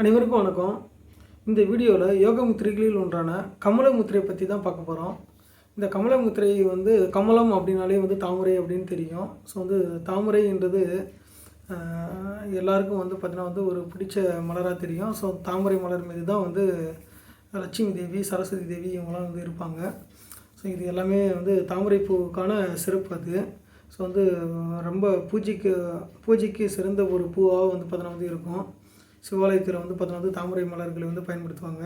அனைவருக்கும் வணக்கம். இந்த வீடியோவில் யோக முத்திரைகளில் ஒன்றான கமல முத்திரை பற்றி தான் பார்க்க போகிறோம் இந்த கமல முத்திரை வந்து கமலம் அப்படின்னாலே வந்து தாமரை அப்படின்னு தெரியும். ஸோ வந்து தாமரைன்றது எல்லாருக்கும் வந்து பார்த்திங்கன்னா வந்து ஒரு பிடிச்ச மலராக தெரியும். ஸோ தாமரை மலர் மீது தான் வந்து லட்சுமி தேவி சரஸ்வதி தேவி இவங்களாம் வந்து இருப்பாங்க. ஸோ இது எல்லாமே வந்து தாமரை பூவுக்கான சிறப்பு அது. ஸோ வந்து ரொம்ப பூஜைக்கு பூஜைக்கு சிறந்த ஒரு பூவாக வந்து பார்த்தினா வந்து இருக்கும். சிவாலயத்தில் வந்து பார்த்தோன்னா வந்து தாமரை மலர்களை வந்து பயன்படுத்துவாங்க.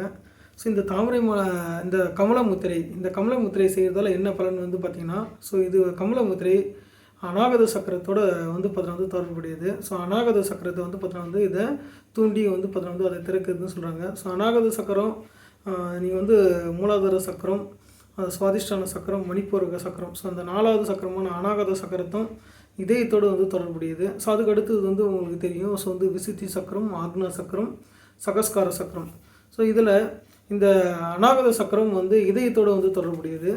ஸோ இந்த தாமரை ம இந்த கமல முத்திரை இந்த கமல முத்திரை செய்கிறதால என்ன பலன் வந்து பார்த்திங்கன்னா ஸோ இது கமல முத்திரை அநாகத சக்கரத்தோட வந்து பார்த்தோன்னா வந்து தொடர்புடையது. ஸோ அநாகத சக்கரத்தை வந்து பார்த்தோன்னா வந்து இதை தூண்டி வந்து பார்த்தோன்னா வந்து அதை திறக்குதுன்னு சொல்கிறாங்க ஸோ அநாகத சக்கரம் நீங்கள் வந்து மூலாதார சக்கரம் அது சுவாதிஷ்டான சக்கரம் மணிப்பூரக சக்கரம். ஸோ அந்த நாலாவது சக்கரமான அனாகத சக்கரத்தும் இதயத்தோடு வந்து தொடர்புடையது. ஸோ அதுக்கு அடுத்தது வந்து உங்களுக்கு தெரியும். ஸோ வந்து விசுத்தி சக்கரம் ஆக்னா சக்கரம் சகஸ்கார சக்கரம். ஸோ இதில் இந்த அநாகத சக்கரம் வந்து இதயத்தோடு வந்து தொடர்புடையது.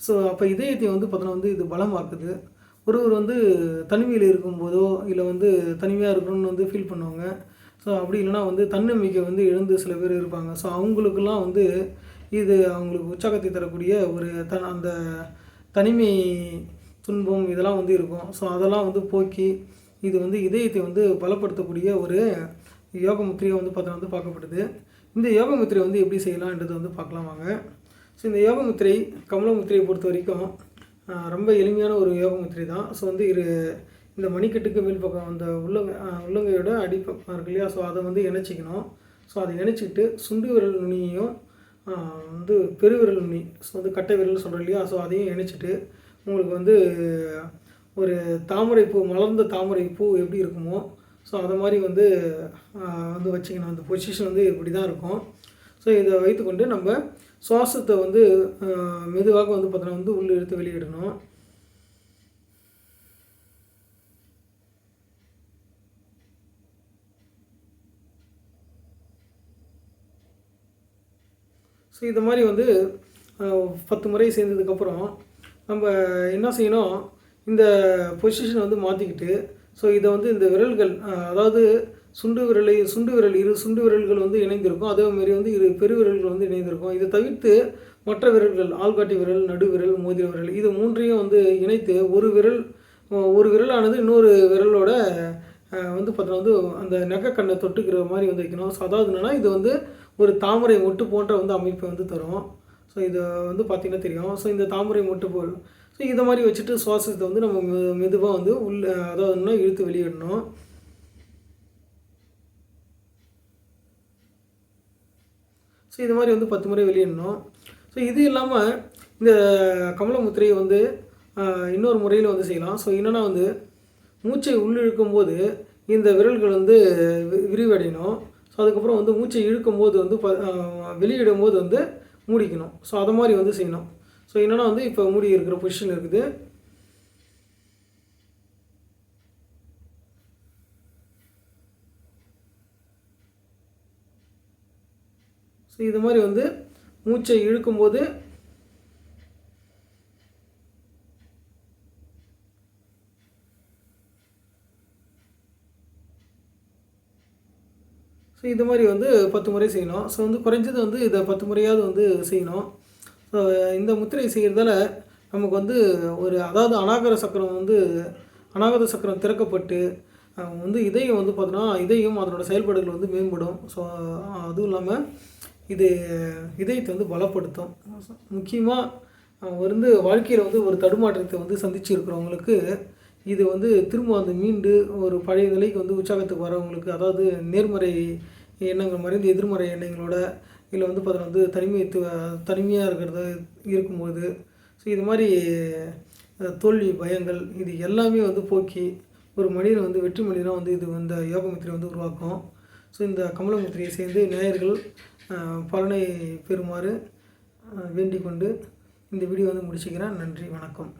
ஸோ அப்போ இதயத்தை வந்து பார்த்தோன்னா வந்து இது பலமாக்குது. ஒருவர் வந்து தனிமையில் இருக்கும்போதோ இல்லை வந்து தனிமையாக இருக்கணும்னு வந்து ஃபீல் பண்ணுவாங்க. ஸோ அப்படி இல்லைன்னா வந்து தன்னம்பிக்கை வந்து எழுந்து சில பேர் இருப்பாங்க. ஸோ அவங்களுக்கெல்லாம் வந்து இது அவங்களுக்கு உற்சாகத்தை தரக்கூடிய ஒரு த அந்த தனிமை துன்பம் இதெல்லாம் வந்து இருக்கும். ஸோ அதெல்லாம் வந்து போக்கி இது வந்து இதயத்தை வந்து பலப்படுத்தக்கூடிய ஒரு யோக முத்திரையை வந்து பார்த்தா வந்து பார்க்கப்படுது. இந்த யோக முத்திரை வந்து எப்படி செய்யலாம்ன்றது வந்து பார்க்கலாம் வாங்க. ஸோ இந்த யோக முத்திரை கமல முத்திரையை பொறுத்த வரைக்கும் ரொம்ப எளிமையான ஒரு யோக முத்திரை தான். ஸோ வந்து இரு இந்த மணிக்கட்டுக்கு மேல் பக்கம் அந்த உள்ளங்க உள்ளங்கையோட அடிப்பக்கம் இருக்கு இல்லையா? ஸோ அதை வந்து இணைச்சிக்கணும். ஸோ அதை இணைச்சிக்கிட்டு சுண்டு விரல் நுனியையும் வந்து பெருவிரல் நுனி. ஸோ வந்து கட்டை விரல் சொல்கிறோம் இல்லையா? ஸோ அதையும் இணைச்சிட்டு உங்களுக்கு வந்து ஒரு தாமரை பூ மலர்ந்த தாமரை பூ எப்படி இருக்குமோ ஸோ அதை மாதிரி வந்து வந்து வச்சுக்கணும். அந்த பொசிஷன் வந்து இப்படி தான் இருக்கும். ஸோ இதை வைத்துக்கொண்டு நம்ம சுவாசத்தை வந்து மெதுவாக வந்து பார்த்தோன்னா வந்து உள்ளே எடுத்து வெளியிடணும். ஸோ இது மாதிரி வந்து பத்து முறை சேர்ந்ததுக்கப்புறம் நம்ம என்ன செய்யணும் இந்த பொசிஷனை வந்து மாற்றிக்கிட்டு ஸோ இதை வந்து இந்த விரல்கள் அதாவது சுண்டு விரலை சுண்டு விரல் இரு சுண்டு விரல்கள் வந்து இணைந்திருக்கும் அதே மாதிரி வந்து இரு பெருவிரல்கள் வந்து இணைந்திருக்கும். இதை தவிர்த்து மற்ற விரல்கள் ஆள்காட்டி விரல் நடு விரல் மோதிர விரல் இது மூன்றையும் வந்து இணைத்து ஒரு விரல் ஒரு விரலானது இன்னொரு விரலோட வந்து பார்த்தோன்னா வந்து அந்த நெக்கக்கண்ணை தொட்டுக்கிற மாதிரி வந்து வைக்கணும். ஸோ அதாவது என்னென்னா இது வந்து ஒரு தாமரை மொட்டு போன்ற வந்து அமைப்பை வந்து தரும். ஸோ இது வந்து பார்த்திங்கன்னா தெரியும். ஸோ இந்த தாமரை மொட்டு போல். ஸோ இதை மாதிரி வச்சுட்டு சுவாசத்தை வந்து நம்ம மெ- மெதுவாக வந்து உள்ள அதாவது இழுத்து வெளியிடணும். ஸோ இது மாதிரி வந்து பத்து முறை வெளியிடணும். ஸோ இது இல்லாமல் இந்த கமல முத்திரையை வந்து இன்னொரு முறையில் வந்து செய்யலாம். ஸோ என்னென்னா வந்து மூச்சை உள்ளிழுக்கும் போது இந்த விரல்கள் வந்து வி- விரிவடையணும். ஸோ அதுக்கப்புறம் வந்து மூச்சை இழுக்கும் போது வந்து ப வெளியிடும் போது வந்து மூடிக்கணும். ஸோ அதை மாதிரி வந்து செய்யணும். ஸோ என்னென்னா வந்து இப்போ மூடி இருக்கிற பொசிஷன் இருக்குது. ஸோ இது மாதிரி வந்து மூச்சை இழுக்கும்போது ஸோ இது மாதிரி வந்து பத்து முறை செய்யணும். ஸோ வந்து குறைஞ்சது வந்து இதை பத்து முறையாவது வந்து செய்யணும். ஸோ இந்த முத்திரை செய்கிறதால நமக்கு வந்து ஒரு அதாவது அநாகர சக்கரம் வந்து அநாகர சக்கரம் திறக்கப்பட்டு வந்து இதயம் வந்து பார்த்தோன்னா இதயம் அதனோட செயல்பாடுகள் வந்து மேம்படும். ஸோ அதுவும் இல்லாமல் இது இதயத்தை வந்து பலப்படுத்தும். முக்கியமாக வந்து வாழ்க்கையில் வந்து ஒரு தடுமாற்றத்தை வந்து சந்திச்சு இருக்கிறவங்களுக்கு இது வந்து திரும்ப வந்து மீண்டு ஒரு பழைய நிலைக்கு வந்து உற்சாகத்துக்கு வரவங்களுக்கு அதாவது நேர்மறை எண்ணங்கள் மறைந்து எதிர்மறை எண்ணங்களோட இல்லை வந்து பார்த்தோன்னா வந்து தனிமை தனிமையாக இருக்கிறது இருக்கும்போது ஸோ இது மாதிரி தோல்வி பயங்கள் இது எல்லாமே வந்து போக்கி ஒரு மனிதனை வந்து வெற்றி மனிதனாக வந்து இது இந்த யோகமுத்திரை வந்து உருவாக்கும். ஸோ இந்த கமலமுத்திரையை சேர்ந்து நேயர்கள் பலனை பெறுமாறு வேண்டிக் கொண்டு இந்த வீடியோ வந்து முடிச்சுக்கிறேன். நன்றி வணக்கம்.